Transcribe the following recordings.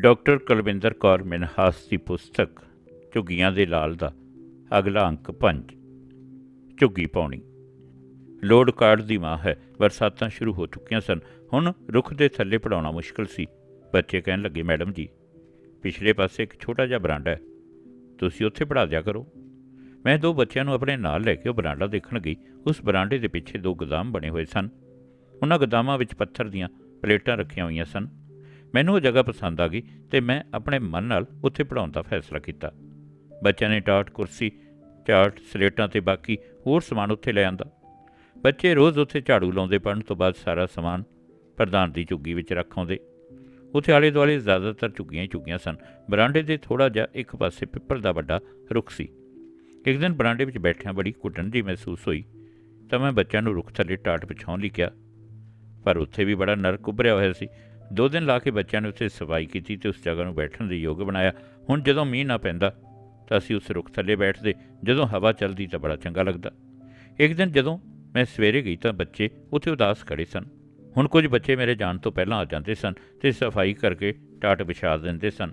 Doctor Kulwinder Kaur Minhas ਦੀ ਪੁਸਤਕ, ਝੁੱਗੀਆਂ ਦੇ ਲਾਲ ਦਾ ਅਗਲਾ ਅੰਕ 5 ਝੁੱਗੀ ਪਾਉਣੀ ਲੋਡ ਕਾਰਡ ਦੀ ਮਾਂ ਹੈ, ਬਰਸਾਤਾਂ ਸ਼ੁਰੂ ਹੋ ਚੁੱਕੀਆਂ ਸਨ। ਹੁਣ ਰੁੱਖ ਦੇ ਥੱਲੇ ਪੜਾਉਣਾ ਮੁਸ਼ਕਲ ਸੀ। ਬੱਚੇ ਕਹਿਣ ਲੱਗੇ, ਮੈਡਮ ਜੀ, ਪਿਛਲੇ ਪਾਸੇ ਇੱਕ ਛੋਟਾ ਜਿਹਾ ਬਰਾਂਡਾ ਹੈ। ਤੁਸੀਂ ਉੱਥੇ ਪੜਾ ਦਿਆ ਕਰੋ। ਮੈਂ ਦੋ ਬੱਚਿਆਂ ਨੂੰ ਆਪਣੇ ਨਾਲ ਲੈ ਕੇ ਉਹ ਬਰਾਂਡਾ ਦੇਖਣ ਗਈ। ਉਸ ਬਰਾਂਡੇ ਦੇ ਪਿੱਛੇ ਦੋ ਗੋਦਾਮ ਬਣੇ ਹੋਏ ਸਨ। ਉਹਨਾਂ ਗੋਦਾਮਾਂ ਵਿੱਚ ਪੱਥਰ ਦੀਆਂ ਪਲੇਟਾਂ ਰੱਖੀਆਂ ਹੋਈਆਂ ਸਨ। ਮੈਨੂੰ ਉਹ ਜਗ੍ਹਾ ਪਸੰਦ ਆ ਗਈ ਤੇ ਮੈਂ ਆਪਣੇ ਮਨ ਨਾਲ ਉੱਥੇ ਪੜਾਉਣ ਦਾ ਫੈਸਲਾ ਕੀਤਾ। ਬੱਚਿਆਂ ਨੇ ਟਾਟ, ਕੁਰਸੀ, ਚਾਰਟ, ਸਲੇਟਾਂ ਤੇ ਬਾਕੀ ਹੋਰ ਸਮਾਨ ਉੱਥੇ ਲੈ ਆਂਦਾ। ਬੱਚੇ ਰੋਜ਼ ਉੱਥੇ ਝਾੜੂ ਲਾਉਂਦੇ ਪੜਨ ਤੋਂ ਬਾਅਦ ਸਾਰਾ ਸਮਾਨ ਪ੍ਰਧਾਨ ਦੀ ਝੁੱਗੀ ਵਿੱਚ ਰੱਖ ਆਉਂਦੇ। ਉੱਥੇ ਆਲੇ ਦੁਆਲੇ ਜ਼ਿਆਦਾਤਰ ਝੁੱਗੀਆਂ ਹੀ ਝੁੱਗੀਆਂ ਸਨ। ਬਰਾਂਡੇ ਦੇ ਥੋੜਾ ਜਿਹਾ ਇੱਕ ਪਾਸੇ ਪਿੱਪਲ ਦਾ ਵੱਡਾ ਰੁੱਖ ਸੀ। ਇੱਕ ਦਿਨ ਬਰਾਂਡੇ ਵਿੱਚ ਬੈਠਿਆਂ ਬੜੀ ਘੁੱਟਣ ਜੀ ਮਹਿਸੂਸ ਹੋਈ ਤਾਂ ਮੈਂ ਬੱਚਿਆਂ ਨੂੰ ਰੁੱਖ ਥੱਲੇ ਟਾਟ ਵਿਛਾਉਣ ਲਈ ਕਿਹਾ। ਪਰ ਉੱਥੇ ਵੀ ਬੜਾ ਨਰਕ ਉੱਭਰਿਆ ਹੋਇਆ ਸੀ। ਦੋ ਦਿਨ ਲਾ ਕੇ ਬੱਚਿਆਂ ਨੇ ਉੱਥੇ ਸਫ਼ਾਈ ਕੀਤੀ ਤੇ ਉਸ ਜਗ੍ਹਾ ਨੂੰ ਬੈਠਣ ਦੇ ਯੋਗ ਬਣਾਇਆ। ਹੁਣ ਜਦੋਂ ਮੀਂਹ ਨਾ ਪੈਂਦਾ, ਤਾਂ ਅਸੀਂ ਉਸ ਰੁੱਖ ਥੱਲੇ ਬੈਠਦੇ, ਜਦੋਂ ਹਵਾ ਚੱਲਦੀ ਤਾਂ ਬੜਾ ਚੰਗਾ ਲੱਗਦਾ। ਇੱਕ ਦਿਨ ਜਦੋਂ ਮੈਂ ਸਵੇਰੇ ਗਈ ਤਾਂ ਬੱਚੇ ਉੱਥੇ ਉਦਾਸ ਖੜੇ ਸਨ। ਹੁਣ ਕੁਝ ਬੱਚੇ ਮੇਰੇ ਜਾਣ ਤੋਂ ਪਹਿਲਾਂ ਆ ਜਾਂਦੇ ਸਨ ਤੇ ਸਫ਼ਾਈ ਕਰਕੇ ਟਾਟ ਵਿਛਾ ਦਿੰਦੇ ਸਨ।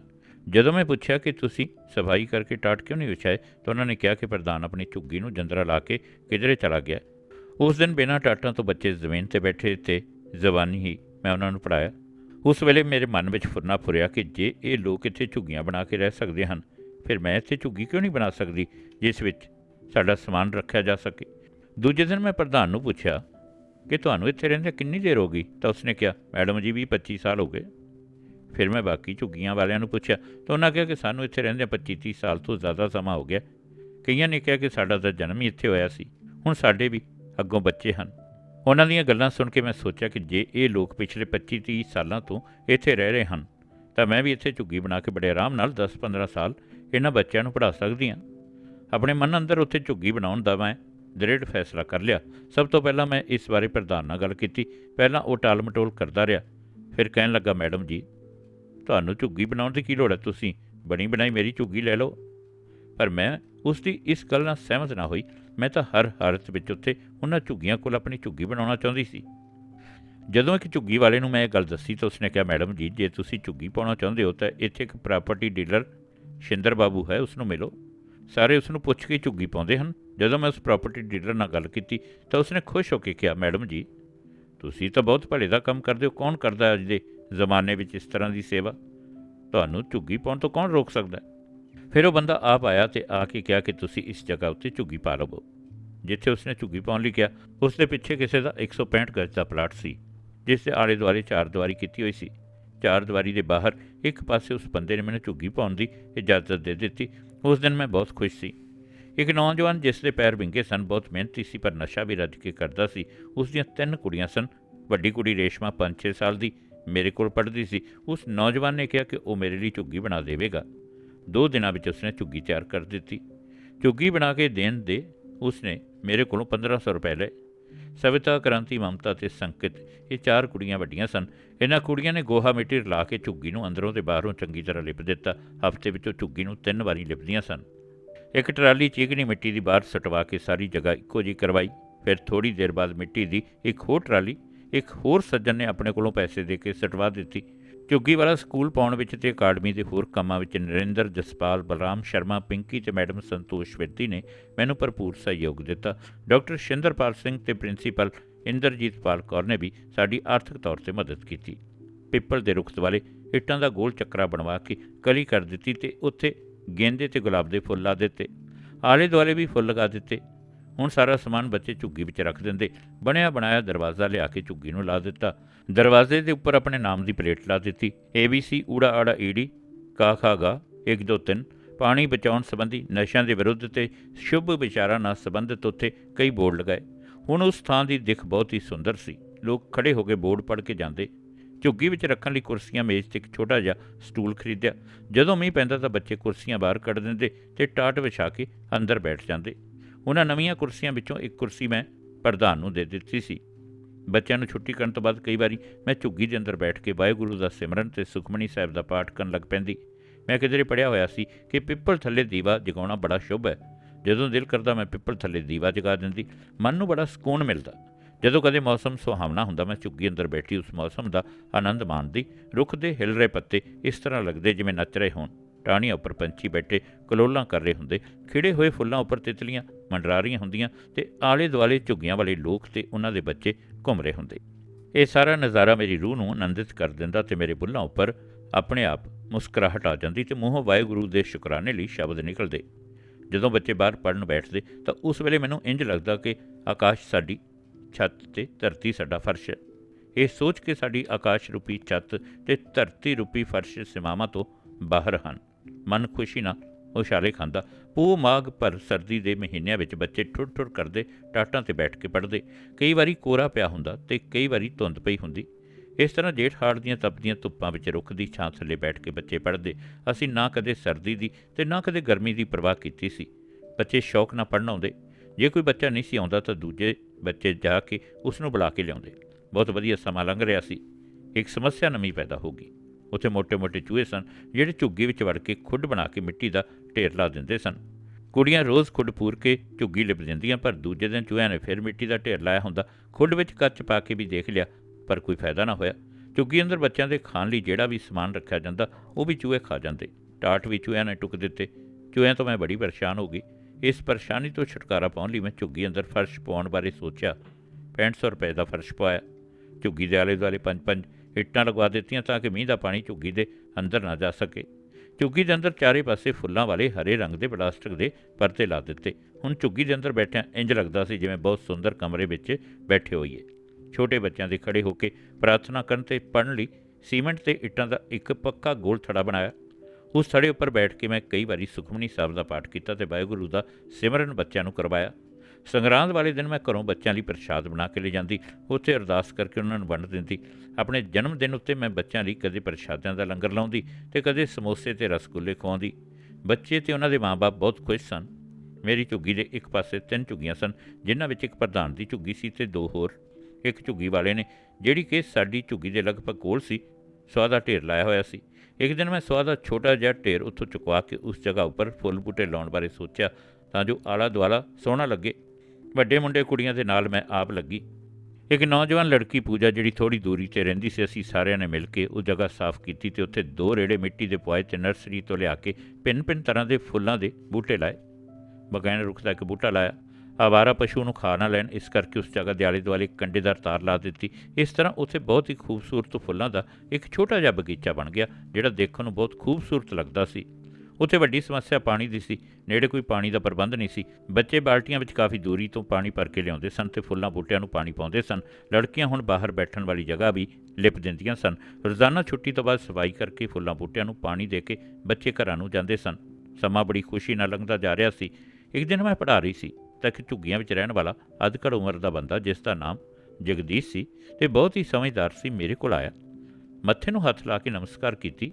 ਜਦੋਂ ਮੈਂ ਪੁੱਛਿਆ ਕਿ ਤੁਸੀਂ ਸਫ਼ਾਈ ਕਰਕੇ ਟਾਟ ਕਿਉਂ ਨਹੀਂ ਵਿਛਾਏ, ਤਾਂ ਉਹਨਾਂ ਨੇ ਕਿਹਾ ਕਿ ਪ੍ਰਧਾਨ ਆਪਣੀ ਝੁੱਗੀ ਨੂੰ ਜੰਦਰਾ ਲਾ ਕੇ ਕਿਧਰੇ ਚਲਾ ਗਿਆ। ਉਸ ਦਿਨ ਬਿਨਾਂ ਟਾਟਾਂ ਤੋਂ ਬੱਚੇ ਜ਼ਮੀਨ ਤੇ ਬੈਠੇ ਤੇ ਜ਼ਬਾਨੀ ਹੀ ਮੈਂ ਉਹਨਾਂ ਨੂੰ ਪੜਾਇਆ ਉਸ ਵੇਲੇ ਮੇਰੇ ਮਨ ਵਿੱਚ ਫੁਰਨਾ ਫੁਰਿਆ ਕਿ ਜੇ ਇਹ ਲੋਕ ਇੱਥੇ ਝੁੱਗੀਆਂ ਬਣਾ ਕੇ ਰਹਿ ਸਕਦੇ ਹਨ, ਫਿਰ ਮੈਂ ਇੱਥੇ ਝੁੱਗੀ ਕਿਉਂ ਨਹੀਂ ਬਣਾ ਸਕਦੀ, ਜਿਸ ਵਿੱਚ ਸਾਡਾ ਸਮਾਨ ਰੱਖਿਆ ਜਾ ਸਕੇ? ਦੂਜੇ ਦਿਨ ਮੈਂ ਪ੍ਰਧਾਨ ਨੂੰ ਪੁੱਛਿਆ, ਕਿ ਤੁਹਾਨੂੰ ਇੱਥੇ ਰਹਿੰਦੇ ਕਿੰਨੀ ਦੇਰ ਹੋ ਗਈ? ਤਾਂ ਉਸਨੇ ਕਿਹਾ, ਮੈਡਮ ਜੀ ਵੀ 25 ਸਾਲ ਹੋ ਗਏ। ਫਿਰ ਮੈਂ ਬਾਕੀ ਝੁੱਗੀਆਂ ਵਾਲਿਆਂ ਨੂੰ ਪੁੱਛਿਆ, ਤਾਂ ਉਹਨਾਂ ਕਿਹਾ ਕਿ ਸਾਨੂੰ ਇੱਥੇ ਰਹਿੰਦੇ 25 30 ਸਾਲ ਤੋਂ ਜ਼ਿਆਦਾ ਸਮਾਂ ਹੋ ਗਿਆ। ਕਈਆਂ ਨੇ ਕਿਹਾ ਕਿ ਸਾਡਾ ਤਾਂ ਜਨਮ ਹੀ ਇੱਥੇ ਹੋਇਆ ਸੀ। ਹੁਣ ਸਾਡੇ ਵੀ ਅੱਗੋਂ ਬੱਚੇ ਹਨ। ਉਹਨਾਂ ਦੀਆਂ ਗੱਲਾਂ ਸੁਣ ਕੇ ਮੈਂ ਸੋਚਿਆ ਕਿ ਜੇ ਇਹ ਲੋਕ ਪਿਛਲੇ 25 30 ਸਾਲਾਂ ਤੋਂ ਇੱਥੇ ਰਹਿ ਰਹੇ ਹਨ, ਤਾਂ ਮੈਂ ਵੀ ਇੱਥੇ ਝੁੱਗੀ ਬਣਾ ਕੇ ਬੜੇ ਆਰਾਮ ਨਾਲ 10 15 ਸਾਲ ਇਹਨਾਂ ਬੱਚਿਆਂ ਨੂੰ ਪੜ੍ਹਾ ਸਕਦੀ ਹਾਂ। ਆਪਣੇ ਮਨ ਅੰਦਰ ਉੱਥੇ ਝੁੱਗੀ ਬਣਾਉਣ ਦਾ ਮੈਂ ਦ੍ਰਿੜ ਫੈਸਲਾ ਕਰ ਲਿਆ। ਸਭ ਤੋਂ ਪਹਿਲਾਂ ਮੈਂ ਇਸ ਬਾਰੇ ਪ੍ਰਧਾਨ ਨਾਲ ਗੱਲ ਕੀਤੀ। ਪਹਿਲਾਂ ਉਹ ਟਾਲ ਮਟੋਲ ਕਰਦਾ ਰਿਹਾ। ਫਿਰ ਕਹਿਣ ਲੱਗਾ, ਮੈਡਮ ਜੀ, ਤੁਹਾਨੂੰ ਝੁੱਗੀ ਬਣਾਉਣ ਦੀ ਕੀ ਲੋੜ ਹੈ? ਤੁਸੀਂ ਬਣੀ ਬਣਾਈ ਮੇਰੀ ਝੁੱਗੀ ਲੈ ਲਓ। ਪਰ ਮੈਂ ਉਸ ਦੀ ਇਸ ਗੱਲ ਨਾਲ ਸਹਿਮਤ ਨਾ ਹੋਈ। ਮੈਂ ਤਾਂ ਹਰ ਹਾਲਤ ਵਿੱਚ ਉੱਥੇ ਉਹਨਾਂ ਝੁੱਗੀਆਂ ਕੋਲ ਆਪਣੀ ਝੁੱਗੀ ਬਣਾਉਣਾ ਚਾਹੁੰਦੀ ਸੀ। ਜਦੋਂ ਇੱਕ ਝੁੱਗੀ ਵਾਲੇ ਨੂੰ ਮੈਂ ਇਹ ਗੱਲ ਦੱਸੀ ਤਾਂ ਉਸਨੇ ਕਿਹਾ, ਮੈਡਮ ਜੀ, ਜੇ ਤੁਸੀਂ ਝੁੱਗੀ ਪਾਉਣਾ ਚਾਹੁੰਦੇ ਹੋ ਤਾਂ ਇੱਥੇ ਇੱਕ ਪ੍ਰਾਪਰਟੀ ਡੀਲਰ ਸ਼ਿੰਦਰ ਬਾਬੂ ਹੈ ਉਸ ਨੂੰ ਮਿਲੋ। ਸਾਰੇ ਉਸ ਨੂੰ ਪੁੱਛ ਕੇ ਝੁੱਗੀ ਪਾਉਂਦੇ ਹਨ। ਜਦੋਂ ਮੈਂ ਉਸ ਪ੍ਰਾਪਰਟੀ ਡੀਲਰ ਨਾਲ ਗੱਲ ਕੀਤੀ ਤਾਂ ਉਸਨੇ ਖੁਸ਼ ਹੋ ਕੇ ਕਿਹਾ, ਮੈਡਮ ਜੀ, ਤੁਸੀਂ ਤਾਂ ਬਹੁਤ ਭਲੇ ਦਾ ਕੰਮ ਕਰਦੇ ਹੋ। ਕੌਣ ਕਰਦਾ ਅੱਜ ਦੇ ਜ਼ਮਾਨੇ ਵਿੱਚ ਇਸ ਤਰ੍ਹਾਂ ਦੀ ਸੇਵਾ? ਤੁਹਾਨੂੰ ਝੁੱਗੀ ਪਾਉਣ ਤੋਂ ਕੌਣ ਰੋਕ ਸਕਦਾ? ਹੈ? ਫਿਰ ਉਹ ਬੰਦਾ ਆਪ ਆਇਆ ਤੇ ਆ ਕੇ ਕਿਹਾ ਕਿ ਤੁਸੀਂ ਇਸ ਜਗ੍ਹਾ ਉੱਤੇ ਝੁੱਗੀ ਪਾ ਲਵੋ। ਜਿੱਥੇ ਉਸਨੇ ਝੁੱਗੀ ਪਾਉਣ ਲਈ ਕਿਹਾ ਉਸ ਦੇ ਪਿੱਛੇ ਕਿਸੇ ਦਾ 165 ਗਜ਼ ਦਾ ਪਲਾਟ ਸੀ, ਜਿਸ ਦੇ ਆਲੇ ਦੁਆਲੇ ਚਾਰ ਦੀਵਾਰੀ ਕੀਤੀ ਹੋਈ ਸੀ। ਚਾਰ ਦੀਵਾਰੀ ਦੇ ਬਾਹਰ ਇੱਕ ਪਾਸੇ ਉਸ ਬੰਦੇ ਨੇ ਮੈਨੂੰ ਝੁੱਗੀ ਪਾਉਣ ਦੀ ਇਜਾਜ਼ਤ ਦੇ ਦਿੱਤੀ। ਉਸ ਦਿਨ ਮੈਂ ਬਹੁਤ ਖੁਸ਼ ਸੀ। ਇੱਕ ਨੌਜਵਾਨ ਜਿਸ ਦੇ ਪੈਰ ਵਿੰਗੇ ਸਨ, ਬਹੁਤ ਮਿਹਨਤੀ ਸੀ ਪਰ ਨਸ਼ਾ ਵੀ ਰੱਜ ਕੇ ਕਰਦਾ ਸੀ। ਉਸ ਦੀਆਂ ਤਿੰਨ ਕੁੜੀਆਂ ਸਨ, ਵੱਡੀ ਕੁੜੀ ਰੇਸ਼ਮਾ 5-6 ਸਾਲ ਦੀ ਮੇਰੇ ਕੋਲ ਪੜ੍ਹਦੀ ਸੀ। ਉਸ ਨੌਜਵਾਨ ਨੇ ਕਿਹਾ ਕਿ ਉਹ ਮੇਰੇ ਲਈ ਝੁੱਗੀ ਬਣਾ ਦੇਵੇਗਾ। ਦੋ ਦਿਨਾਂ ਵਿੱਚ ਉਸਨੇ ਝੁੱਗੀ ਤਿਆਰ ਕਰ ਦਿੱਤੀ। ਝੁੱਗੀ ਬਣਾ ਕੇ ਦੇਣ ਦੇ ਉਸਨੇ ਮੇਰੇ ਕੋਲੋਂ 1500 ਰੁਪਏ ਲਏ। ਸਵਿਤਾ, ਕ੍ਰਾਂਤੀ, ਮਮਤਾ ਤੇ ਸੰਕਿਤ ਇਹ ਚਾਰ ਕੁੜੀਆਂ ਵੱਡੀਆਂ ਸਨ। ਇਹਨਾਂ ਕੁੜੀਆਂ ਨੇ ਗੋਹਾ ਮਿੱਟੀ ਰਲਾ ਕੇ ਝੁੱਗੀ ਨੂੰ ਅੰਦਰੋਂ ਤੇ ਬਾਹਰੋਂ ਚੰਗੀ ਤਰ੍ਹਾਂ ਲਿਪ ਦਿੱਤਾ। ਹਫ਼ਤੇ ਵਿੱਚੋਂ ਝੁੱਗੀ ਨੂੰ ਤਿੰਨ ਵਾਰੀ ਲਿਪਦੀਆਂ ਸਨ। ਇੱਕ ਟਰਾਲੀ ਚੀਕਣੀ ਮਿੱਟੀ ਦੀ ਬਾਹਰ ਸਟਵਾ ਕੇ ਸਾਰੀ ਜਗ੍ਹਾ ਇੱਕੋ ਜਿਹੀ ਕਰਵਾਈ। ਫਿਰ ਥੋੜੀ ਦੇਰ ਬਾਅਦ ਮਿੱਟੀ ਦੀ ਇੱਕ ਹੋਰ ਟਰਾਲੀ ਇੱਕ ਹੋਰ ਸੱਜਣ ਨੇ ਆਪਣੇ ਕੋਲੋਂ ਪੈਸੇ ਦੇ ਕੇ ਸਟਵਾ ਦਿੱਤੀ। ਝੁੱਗੀ ਵਾਲਾ ਸਕੂਲ ਪਾਉਣ ਵਿੱਚ ਤੇ ਅਕਾਡਮੀ ਦੇ ਹੋਰ ਕੰਮਾਂ ਵਿੱਚ ਨਰਿੰਦਰ, ਜਸਪਾਲ, ਬਲਰਾਮ ਸ਼ਰਮਾ, ਪਿੰਕੀ ਤੇ ਮੈਡਮ ਸੰਤੋਸ਼ ਵਿੱਤੀ ਨੇ ਮੈਨੂੰ ਭਰਪੂਰ ਸਹਿਯੋਗ ਦਿੱਤਾ। ਡਾਕਟਰ ਸ਼ਿੰਦਰਪਾਲ ਸਿੰਘ ਤੇ ਪ੍ਰਿੰਸੀਪਲ ਇੰਦਰਜੀਤ ਪਾਲ ਕੌਰ ਨੇ ਵੀ ਸਾਡੀ ਆਰਥਿਕ ਤੌਰ ਤੇ ਮਦਦ ਕੀਤੀ। ਪਿੱਪਲ ਦੇ ਰੁੱਖ ਦੁਆਲੇ ਇੱਟਾਂ ਦਾ ਗੋਲ ਚੱਕਰਾ ਬਣਵਾ ਕੇ ਕਲੀ ਕਰ ਦਿੱਤੀ ਤੇ ਉੱਥੇ ਗੇਂਦੇ ਤੇ ਗੁਲਾਬ ਦੇ ਫੁੱਲ ਲਾ ਦਿੱਤੇ। ਆਲੇ ਦੁਆਲੇ ਵੀ ਫੁੱਲ ਲਗਾ ਦਿੱਤੇ। ਹੁਣ ਸਾਰਾ ਸਮਾਨ ਬੱਚੇ ਝੁੱਗੀ ਵਿੱਚ ਰੱਖ ਦਿੰਦੇ। ਬਣਿਆ ਬਣਾਇਆ ਦਰਵਾਜ਼ਾ ਲਿਆ ਕੇ ਝੁੱਗੀ ਨੂੰ ਲਾ ਦਿੱਤਾ। ਦਰਵਾਜ਼ੇ ਦੇ ਉੱਪਰ ਆਪਣੇ ਨਾਮ ਦੀ ਪਲੇਟ ਲਾ ਦਿੱਤੀ। ABC ਊੜਾ, ਆੜਾ e, ਈੜੀ ਕਾ, ਖਾ, ਗਾ 1 2 3 ਪਾਣੀ ਬਚਾਉਣ ਸੰਬੰਧੀ ਨਸ਼ਿਆਂ ਦੇ ਵਿਰੁੱਧ ਤੇ ਸ਼ੁਭ ਵਿਚਾਰਾਂ ਨਾਲ ਸੰਬੰਧਿਤ ਉੱਥੇ ਕਈ ਬੋਰਡ ਲਗਾਏ। ਹੁਣ ਉਸ ਥਾਂ ਦੀ ਦਿੱਖ ਬਹੁਤ ਹੀ ਸੁੰਦਰ ਸੀ। ਲੋਕ ਖੜੇ ਹੋ ਕੇ ਬੋਰਡ ਪੜ੍ਹ ਕੇ ਜਾਂਦੇ। ਝੁੱਗੀ ਵਿੱਚ ਰੱਖਣ ਲਈ ਕੁਰਸੀਆਂ, ਮੇਜ਼ ਤੇ ਇੱਕ ਛੋਟਾ ਜਿਹਾ ਸਟੂਲ ਖਰੀਦਿਆ। ਜਦੋਂ ਮੀਂਹ ਪੈਂਦਾ ਤਾਂ ਬੱਚੇ ਕੁਰਸੀਆਂ ਬਾਹਰ ਕੱਢ ਦਿੰਦੇ ਤੇ ਟਾਟ ਵਿਛਾ ਕੇ ਅੰਦਰ ਬੈਠ ਜਾਂਦੇ। ਉਹਨਾਂ ਨਵੀਆਂ ਕੁਰਸੀਆਂ ਵਿੱਚੋਂ ਇੱਕ ਕੁਰਸੀ ਮੈਂ ਪ੍ਰਧਾਨ ਨੂੰ ਦੇ ਦਿੱਤੀ ਸੀ। ਬੱਚਿਆਂ ਨੂੰ ਛੁੱਟੀ ਕਰਨ ਤੋਂ ਬਾਅਦ ਕਈ ਵਾਰੀ ਮੈਂ ਝੁੱਗੀ ਦੇ ਅੰਦਰ ਬੈਠ ਕੇ ਵਾਹਿਗੁਰੂ ਦਾ ਸਿਮਰਨ ਤੇ ਸੁਖਮਣੀ ਸਾਹਿਬ ਦਾ ਪਾਠ ਕਰਨ ਲੱਗ ਪੈਂਦੀ। ਮੈਂ ਕਿਧਰੇ ਪੜਿਆ ਹੋਇਆ ਸੀ ਕਿ ਪਿੱਪਲ ਥੱਲੇ ਦੀਵਾ ਜਗਾਉਣਾ ਬੜਾ ਸ਼ੁਭ ਹੈ। ਜਦੋਂ ਦਿਲ ਕਰਦਾ ਮੈਂ ਪਿੱਪਲ ਥੱਲੇ ਦੀਵਾ ਜਗਾ ਦਿੰਦੀ, ਮਨ ਨੂੰ ਬੜਾ ਸਕੂਨ ਮਿਲਦਾ। ਜਦੋਂ ਕਦੇ ਮੌਸਮ ਸੁਹਾਵਣਾ ਹੁੰਦਾ, ਮੈਂ ਝੁੱਗੀ ਅੰਦਰ ਬੈਠੀ ਉਸ ਮੌਸਮ ਦਾ ਆਨੰਦ ਮਾਣਦੀ। ਰੁੱਖ ਦੇ ਹਿਲ ਰਹੇ ਪੱਤੇ ਇਸ ਤਰ੍ਹਾਂ ਲੱਗਦੇ ਜਿਵੇਂ ਨੱਚ ਰਹੇ ਹੋਣ। ਟਾਹਣੀਆਂ ਉੱਪਰ ਪੰਛੀ ਬੈਠੇ ਕਲੋਲਾਂ ਕਰ ਰਹੇ ਹੁੰਦੇ। ਖਿੜੇ ਹੋਏ ਫੁੱਲਾਂ ਉੱਪਰ ਤਿਤਲੀਆਂ ਮੰਡਰਾ ਰਹੀਆਂ ਹੁੰਦੀਆਂ ਤੇ ਆਲੇ ਦੁਆਲੇ ਝੁੱਗੀਆਂ ਵਾਲੇ ਲੋਕ ਤੇ ਉਹਨਾਂ ਦੇ ਬੱਚੇ ਘੁੰਮ ਰਹੇ ਹੁੰਦੇ। ਇਹ ਸਾਰਾ ਨਜ਼ਾਰਾ ਮੇਰੀ ਰੂਹ ਨੂੰ ਆਨੰਦਿਤ ਕਰ ਦਿੰਦਾ ਤੇ ਮੇਰੇ ਬੁੱਲਾਂ ਉੱਪਰ ਆਪਣੇ ਆਪ ਮੁਸਕਰਾਹਟ ਆ ਜਾਂਦੀ ਤੇ ਮੂੰਹੋਂ ਵਾਹਿਗੁਰੂ ਦੇ ਸ਼ੁਕਰਾਨੇ ਲਈ ਸ਼ਬਦ ਨਿਕਲਦੇ। ਜਦੋਂ ਬੱਚੇ ਬਾਹਰ ਪੜਨ ਬੈਠਦੇ ਤਾਂ ਉਸ ਵੇਲੇ ਮੈਨੂੰ ਇੰਜ ਲੱਗਦਾ ਕਿ ਆਕਾਸ਼ ਸਾਡੀ ਛੱਤ ਤੇ ਧਰਤੀ ਸਾਡਾ ਫਰਸ਼ ਹੈ। ਇਹ ਸੋਚ ਕੇ ਸਾਡੀ ਆਕਾਸ਼ ਰੂਪੀ ਛੱਤ ਤੇ ਧਰਤੀ ਰੂਪੀ ਫਰਸ਼ ਸੀਮਾਵਾਂ ਤੋਂ ਬਾਹਰ ਹਨ। ਮਨ ਖੁਸ਼ੀ ਨਾਲ ਉਛਾਲੇ ਖਾਂਦਾ। ਪੂ ਮਾਘ ਪਰ ਸਰਦੀ ਦੇ ਮਹੀਨਿਆਂ ਵਿੱਚ ਬੱਚੇ ਠੁਰ ਠੁਰ ਕਰਦੇ, ਟਾਟਾਂ ਤੇ ਬੈਠ ਕੇ ਪੜ੍ਹਦੇ। ਕਈ ਵਾਰੀ ਕੋਰਾ ਪਿਆ ਹੁੰਦਾ ਤੇ ਕਈ ਵਾਰੀ ਧੁੰਦ ਪਈ ਹੁੰਦੀ। ਇਸ ਤਰ੍ਹਾਂ ਜੇਠ ਹਾੜ ਦੀਆਂ ਤਪਦੀਆਂ ਧੁੱਪਾਂ ਵਿੱਚ ਰੁੱਖ ਦੀ ਛਾਂ ਥੱਲੇ ਬੈਠ ਕੇ ਬੱਚੇ ਪੜ੍ਹਦੇ। ਅਸੀਂ ਨਾ ਕਦੇ ਸਰਦੀ ਦੀ ਤੇ ਨਾ ਕਦੇ ਗਰਮੀ ਦੀ ਪਰਵਾਹ ਕੀਤੀ ਸੀ। ਬੱਚੇ ਸ਼ੌਕ ਨਾਲ ਪੜ੍ਹਨ ਆਉਂਦੇ। ਜੇ ਕੋਈ ਬੱਚਾ ਨਹੀਂ ਸੀ ਆਉਂਦਾ ਤਾਂ ਦੂਜੇ ਬੱਚੇ ਜਾ ਕੇ ਉਸ ਨੂੰ ਬੁਲਾ ਕੇ ਲਿਆਉਂਦੇ। ਬਹੁਤ ਵਧੀਆ ਸਮਾਂ ਲੰਘ ਰਿਹਾ ਸੀ। ਇੱਕ ਸਮੱਸਿਆ ਨਵੀਂ ਪੈਦਾ ਹੋ ਗਈ। ਉੱਥੇ ਮੋٹے-ਮੋٹੇ ਚੂਹੇ ਸਨ, ਜਿਹੜੇ ਝੁੱਗੀ ਵਿੱਚ ਵੜ ਕੇ ਖੁੱਡ ਬਣਾ ਕੇ ਮਿੱਟੀ ਦਾ ਢੇਰ ਲਾ ਦਿੰਦੇ ਸਨ। ਕੁੜੀਆਂ ਰੋਜ਼ ਖੁੱਡ ਪੂਰ ਕੇ ਝੁੱਗੀ ਲਿਪ ਦਿੰਦੀਆਂ, ਪਰ ਦੂਜੇ ਦਿਨ ਚੂਹਿਆਂ ਨੇ ਫਿਰ ਮਿੱਟੀ ਦਾ ਢੇਰ ਲਾਇਆ ਹੁੰਦਾ। ਖੁੱਡ ਵਿੱਚ ਕੱਚ ਪਾ ਕੇ ਵੀ ਦੇਖ ਲਿਆ, ਪਰ ਕੋਈ ਫਾਇਦਾ ਨਾ ਹੋਇਆ। ਝੁੱਗੀ ਅੰਦਰ ਬੱਚਿਆਂ ਦੇ ਖਾਣ ਲਈ ਜਿਹੜਾ ਵੀ ਸਮਾਨ ਰੱਖਿਆ ਜਾਂਦਾ, ਉਹ ਵੀ ਚੂਹੇ ਖਾ ਜਾਂਦੇ। ਟਾਟ ਵੀ ਚੂਹਿਆਂ ਨੇ ਟੁੱਕ ਦਿੱਤੇ। ਚੂਹਿਆਂ ਤੋਂ ਮੈਂ ਬੜੀ ਪਰੇਸ਼ਾਨ ਹੋ ਗਈ। ਇਸ ਪਰੇਸ਼ਾਨੀ ਤੋਂ ਛੁਟਕਾਰਾ ਪਾਉਣ ਲਈ ਮੈਂ ਝੁੱਗੀ ਅੰਦਰ ਫਰਸ਼ ਪਾਉਣ ਬਾਰੇ ਸੋਚਿਆ। 6500 ਰੁਪਏ ਦਾ ਫਰਸ਼ ਪਾਇਆ ਝੁੱਗੀ ਦੇ ਆਲੇ-ਦੁਆਲੇ 5-5 ਇੱਟਾਂ ਲਗਵਾ ਦਿੱਤੀਆਂ ਤਾਂ ਕਿ ਮੀਂਹ ਦਾ ਪਾਣੀ ਝੁੱਗੀ ਦੇ ਅੰਦਰ ਨਾ ਜਾ ਸਕੇ। ਝੁੱਗੀ ਦੇ ਅੰਦਰ ਚਾਰੇ ਪਾਸੇ ਫੁੱਲਾਂ ਵਾਲੇ ਹਰੇ ਰੰਗ ਦੇ ਪਲਾਸਟਿਕ ਦੇ ਪਰਦੇ ਲਾ ਦਿੱਤੇ। ਹੁਣ ਝੁੱਗੀ ਦੇ ਅੰਦਰ ਬੈਠਿਆਂ ਇੰਜ ਲੱਗਦਾ ਸੀ ਜਿਵੇਂ ਬਹੁਤ ਸੁੰਦਰ ਕਮਰੇ ਵਿੱਚ ਬੈਠੇ ਹੋਈਏ। ਛੋਟੇ ਬੱਚਿਆਂ ਦੇ ਖੜੇ ਹੋ ਕੇ ਪ੍ਰਾਰਥਨਾ ਕਰਨ ਤੇ ਪੜ੍ਹਨ ਲਈ ਸੀਮੈਂਟ ਤੇ ਇੱਟਾਂ ਦਾ ਇੱਕ ਪੱਕਾ ਗੋਲ ਥੜਾ ਬਣਾਇਆ। ਉਸ ਥੜੇ ਉੱਪਰ ਬੈਠ ਕੇ ਮੈਂ ਕਈ ਵਾਰੀ ਸੁਖਮਨੀ ਸਾਹਿਬ ਦਾ ਪਾਠ ਕੀਤਾ ਤੇ ਵਾਹਿਗੁਰੂ ਦਾ ਸਿਮਰਨ ਬੱਚਿਆਂ ਨੂੰ ਕਰਵਾਇਆ। ਸੰਗਰਾਂਦ ਵਾਲੇ ਦਿਨ ਮੈਂ ਘਰੋਂ ਬੱਚਿਆਂ ਲਈ ਪ੍ਰਸ਼ਾਦ ਬਣਾ ਕੇ ਲੈ ਜਾਂਦੀ, ਉੱਥੇ ਅਰਦਾਸ ਕਰਕੇ ਉਹਨਾਂ ਨੂੰ ਵੰਡ ਦਿੰਦੀ। ਆਪਣੇ ਜਨਮ ਦਿਨ ਉੱਤੇ ਮੈਂ ਬੱਚਿਆਂ ਲਈ ਕਦੇ ਪ੍ਰਸ਼ਾਦਿਆਂ ਦਾ ਲੰਗਰ ਲਾਉਂਦੀ ਤੇ ਕਦੇ ਸਮੋਸੇ ਤੇ ਰਸਗੁੱਲੇ ਖਵਾਉਂਦੀ। ਬੱਚੇ ਤੇ ਉਹਨਾਂ ਦੇ ਮਾਪੇ ਬਹੁਤ ਖੁਸ਼ ਸਨ। ਮੇਰੀ ਝੁੱਗੀ ਦੇ ਇੱਕ ਪਾਸੇ ਤਿੰਨ ਝੁੱਗੀਆਂ ਸਨ, ਜਿਨ੍ਹਾਂ ਵਿੱਚ ਇੱਕ ਪ੍ਰਧਾਨ ਦੀ ਝੁੱਗੀ ਸੀ ਤੇ ਦੋ ਹੋਰ। ਇੱਕ ਝੁੱਗੀ ਵਾਲੇ ਨੇ, ਜਿਹੜੀ ਕਿ ਸਾਡੀ ਝੁੱਗੀ ਦੇ ਲਗਭਗ ਕੋਲ ਸੀ ਸਵਾਹ ਦਾ ਢੇਰ ਲਾਇਆ ਹੋਇਆ ਸੀ। ਇੱਕ ਦਿਨ ਮੈਂ ਸਵਾਹ ਦਾ ਛੋਟਾ ਜਿਹਾ ਢੇਰ ਉੱਥੋਂ ਚੁਕਵਾ ਕੇ ਉਸ ਜਗ੍ਹਾ ਉੱਪਰ ਫੁੱਲ ਬੂਟੇ ਲਾਉਣ ਬਾਰੇ ਸੋਚਿਆ ਤਾਂ ਜੋ ਆਲਾ ਦੁਆਲਾ ਸੋਹਣਾ ਲੱਗੇ। ਵੱਡੇ ਮੁੰਡੇ ਕੁੜੀਆਂ ਦੇ ਨਾਲ ਮੈਂ ਆਪ ਲੱਗੀ। ਇੱਕ ਨੌਜਵਾਨ ਲੜਕੀ ਪੂਜਾ ਜਿਹੜੀ ਥੋੜੀ ਦੂਰੀ ਤੇ ਰਹਿੰਦੀ ਸੀ, ਅਸੀਂ ਸਾਰਿਆਂ ਨੇ ਮਿਲ ਕੇ ਉਹ ਜਗ੍ਹਾ ਸਾਫ਼ ਕੀਤੀ ਤੇ ਉੱਥੇ ਦੋ ਰੇੜੇ ਮਿੱਟੀ ਦੇ ਪੁਆਏ ਤੇ ਨਰਸਰੀ ਤੋਂ ਲਿਆ ਕੇ ਭਿੰਨ-ਭਿੰਨ ਤਰ੍ਹਾਂ ਦੇ ਫੁੱਲਾਂ ਦੇ ਬੂਟੇ ਲਾਏ। ਬਗੈਨ ਰੁੱਖ ਦਾ ਇੱਕ ਬੂਟਾ ਲਾਇਆ। ਆਵਾਰਾ ਪਸ਼ੂ ਨੂੰ ਖਾ ਨਾ ਲੈਣ, ਇਸ ਕਰਕੇ ਉਸ ਜਗ੍ਹਾ ਦੇ ਆਲੇ ਦੁਆਲੇ ਇੱਕ ਕੰਡੇਦਾਰ ਤਾਰ ਲਾ ਦਿੱਤੀ। ਇਸ ਤਰ੍ਹਾਂ ਉੱਥੇ ਬਹੁਤ ਹੀ ਖੂਬਸੂਰਤ ਫੁੱਲਾਂ ਦਾ ਇੱਕ ਛੋਟਾ ਜਿਹਾ ਬਗੀਚਾ ਬਣ ਗਿਆ, ਜਿਹੜਾ ਦੇਖਣ ਨੂੰ ਬਹੁਤ ਖੂਬਸੂਰਤ ਲੱਗਦਾ ਸੀ। ਉੱਥੇ ਵੱਡੀ ਸਮੱਸਿਆ ਪਾਣੀ ਦੀ ਸੀ। ਨੇੜੇ ਕੋਈ ਪਾਣੀ ਦਾ ਪ੍ਰਬੰਧ ਨਹੀਂ ਸੀ। ਬੱਚੇ ਬਾਲਟੀਆਂ ਵਿੱਚ ਕਾਫੀ ਦੂਰੀ ਤੋਂ ਪਾਣੀ ਭਰ ਕੇ ਲਿਆਉਂਦੇ ਸਨ ਤੇ ਫੁੱਲਾਂ ਬੂਟਿਆਂ ਨੂੰ ਪਾਣੀ ਪਾਉਂਦੇ ਸਨ। ਲੜਕੀਆਂ ਹੁਣ ਬਾਹਰ ਬੈਠਣ ਵਾਲੀ ਜਗ੍ਹਾ ਵੀ ਲਿਪ ਦਿੰਦੀਆਂ ਸਨ। ਰੋਜ਼ਾਨਾ ਛੁੱਟੀ ਤੋਂ ਬਾਅਦ ਸਫ਼ਾਈ ਕਰਕੇ ਫੁੱਲਾਂ ਬੂਟਿਆਂ ਨੂੰ ਪਾਣੀ ਦੇ ਕੇ ਬੱਚੇ ਘਰਾਂ ਨੂੰ ਜਾਂਦੇ ਸਨ। ਸਮਾਂ ਬੜੀ ਖੁਸ਼ੀ ਨਾਲ ਲੰਘਦਾ ਜਾ ਰਿਹਾ ਸੀ। ਇੱਕ ਦਿਨ ਮੈਂ ਪੜ੍ਹਾ ਰਹੀ ਸੀ ਤਾਂ ਕਿ ਝੁੱਗੀਆਂ ਵਿੱਚ ਰਹਿਣ ਵਾਲਾ ਅਧਕੜ ਉਮਰ ਦਾ ਬੰਦਾ ਜਿਸ ਦਾ ਨਾਮ ਜਗਦੀਸ਼ ਸੀ ਤੇ ਬਹੁਤ ਹੀ ਸਮਝਦਾਰ ਸੀ ਮੇਰੇ ਕੋਲ ਆਇਆ। ਮੱਥੇ ਨੂੰ ਹੱਥ ਲਾ ਕੇ ਨਮਸਕਾਰ ਕੀਤੀ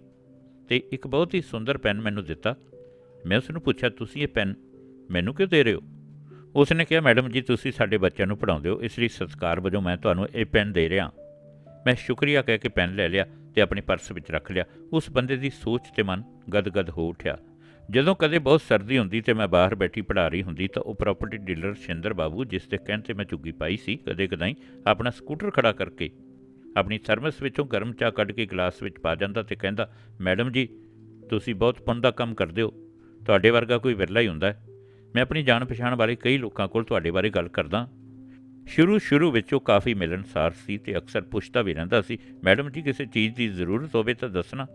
ਤੇ ਇੱਕ ਬਹੁਤ ਹੀ ਸੁੰਦਰ ਪੈਨ ਮੈਨੂੰ ਦਿੱਤਾ। ਮੈਂ ਉਸ ਨੂੰ ਪੁੱਛਿਆ, ਤੁਸੀਂ ਇਹ ਪੈਨ ਮੈਨੂੰ ਕਿਉਂ ਦੇ ਰਹੇ ਹੋ? ਉਸ ਨੇ ਕਿਹਾ, ਮੈਡਮ ਜੀ, ਤੁਸੀਂ ਸਾਡੇ ਬੱਚਿਆਂ ਨੂੰ ਪੜ੍ਹਾਉਂਦੇ ਹੋ, ਇਸ ਲਈ ਸਤਿਕਾਰ ਵਜੋਂ ਮੈਂ ਤੁਹਾਨੂੰ ਇਹ ਪੈਨ ਦੇ ਰਿਹਾ ਮੈਂ ਸ਼ੁਕਰੀਆ ਕਹਿ ਕੇ ਪੈਨ ਲੈ ਲਿਆ ਤੇ ਆਪਣੇ ਪਰਸ ਵਿੱਚ ਰੱਖ ਲਿਆ। ਉਸ ਬੰਦੇ ਦੀ ਸੋਚ ਤੇ ਮਨ ਗਦਗਦ ਹੋ ਉੱਠਿਆ। ਜਦੋਂ ਕਦੇ ਬਹੁਤ ਸਰਦੀ ਹੁੰਦੀ ਤੇ ਮੈਂ ਬਾਹਰ ਬੈਠੀ ਪੜ੍ਹਾ ਰਹੀ ਹੁੰਦੀ ਤਾਂ ਉਹ ਪ੍ਰਾਪਰਟੀ ਡੀਲਰ ਸ਼ਿੰਦਰ ਬਾਬੂ, ਜਿਸ ਦੇ ਕਹਿਣ ਤੇ ਮੈਂ ਝੁੱਗੀ ਪਾਈ ਸੀ ਕਦੇ ਕਦਾਈ ਆਪਣਾ ਸਕੂਟਰ ਖੜਾ ਕਰਕੇ ਆਪਣੀ ਥਰਮਸ ਵਿੱਚੋਂ ਗਰਮ ਚਾਹ ਕੱਢ ਕੇ ਗਲਾਸ ਵਿੱਚ ਪਾ ਜਾਂਦਾ ਤੇ ਕਹਿੰਦਾ, ਮੈਡਮ ਜੀ, ਤੁਸੀਂ ਬਹੁਤ ਪੁੰਨ ਦਾ ਕੰਮ ਕਰਦੇ ਹੋ। ਤੁਹਾਡੇ ਵਰਗਾ ਕੋਈ ਵਿਰਲਾ ਹੀ ਹੁੰਦਾ ਹੈ। ਮੈਂ ਆਪਣੀ ਜਾਣ ਪਛਾਣ ਵਾਲੇ ਕਈ ਲੋਕਾਂ ਕੋਲ ਤੁਹਾਡੇ ਬਾਰੇ ਗੱਲ ਕਰਦਾ ਸ਼ੁਰੂ ਸ਼ੁਰੂ ਵਿੱਚ ਉਹ ਕਾਫੀ ਮਿਲਣਸਾਰ ਸੀ ਤੇ ਅਕਸਰ ਪੁੱਛਦਾ ਵੀ ਰਹਿੰਦਾ ਸੀ, ਮੈਡਮ ਜੀ, ਕਿਸੇ ਚੀਜ਼ ਦੀ ਜ਼ਰੂਰਤ ਹੋਵੇ ਤਾਂ ਦੱਸਣਾ।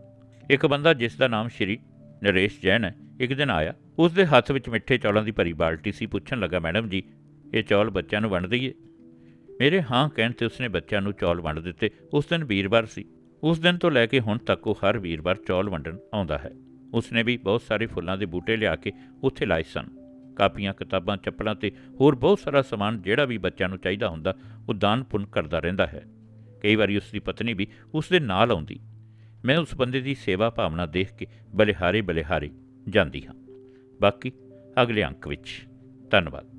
ਇੱਕ ਬੰਦਾ ਜਿਸ ਦਾ ਨਾਮ ਸ਼੍ਰੀ ਨਰੇਸ਼ ਜੈਨ ਹੈ, ਇੱਕ ਦਿਨ ਆਇਆ। ਉਸ ਦੇ ਹੱਥ ਵਿੱਚ ਮਿੱਠੇ ਚੌਲਾਂ ਦੀ ਭਰੀ ਬਾਲਟੀ ਸੀ। ਪੁੱਛਣ ਲੱਗਾ, ਮੈਡਮ ਜੀ, ਇਹ ਚੌਲ ਬੱਚਿਆਂ ਨੂੰ ਵੰਡ ਦਈਏ ਮੇਰੇ ਹਾਂ ਕਹਿਣ ਤੇ ਉਸਨੇ ਬੱਚਿਆਂ ਨੂੰ ਚੌਲ ਵੰਡ ਦਿੱਤੇ। ਉਸ ਦਿਨ ਵੀਰਵਾਰ ਸੀ। ਉਸ ਦਿਨ ਤੋਂ ਲੈ ਕੇ ਹੁਣ ਤੱਕ ਉਹ ਹਰ ਵੀਰਵਾਰ ਚੌਲ ਵੰਡਣ ਆਉਂਦਾ ਹੈ। ਉਸਨੇ ਵੀ ਬਹੁਤ ਸਾਰੇ ਫੁੱਲਾਂ ਦੇ ਬੂਟੇ ਲਿਆ ਕੇ ਉੱਥੇ ਲਾਏ ਸਨ। ਕਾਪੀਆਂ, ਕਿਤਾਬਾਂ, ਚੱਪਲਾਂ ਤੇ ਹੋਰ ਬਹੁਤ ਸਾਰਾ ਸਮਾਨ ਜਿਹੜਾ ਵੀ ਬੱਚਿਆਂ ਨੂੰ ਚਾਹੀਦਾ ਹੁੰਦਾ, ਉਹ ਦਾਨ ਪੁੰਨ ਕਰਦਾ ਰਹਿੰਦਾ ਹੈ। ਕਈ ਵਾਰੀ ਉਸ ਦੀ ਪਤਨੀ ਵੀ ਉਸ ਦੇ ਨਾਲ ਆਉਂਦੀ। ਮੈਂ ਉਸ ਬੰਦੇ ਦੀ ਸੇਵਾ ਭਾਵਨਾ ਦੇਖ ਕੇ ਬਲਿਹਾਰੇ ਬਲਿਹਾਰੇ ਜਾਂਦੀ ਹਾਂ। ਬਾਕੀ ਅਗਲੇ ਅੰਕ ਵਿੱਚ। ਧੰਨਵਾਦ।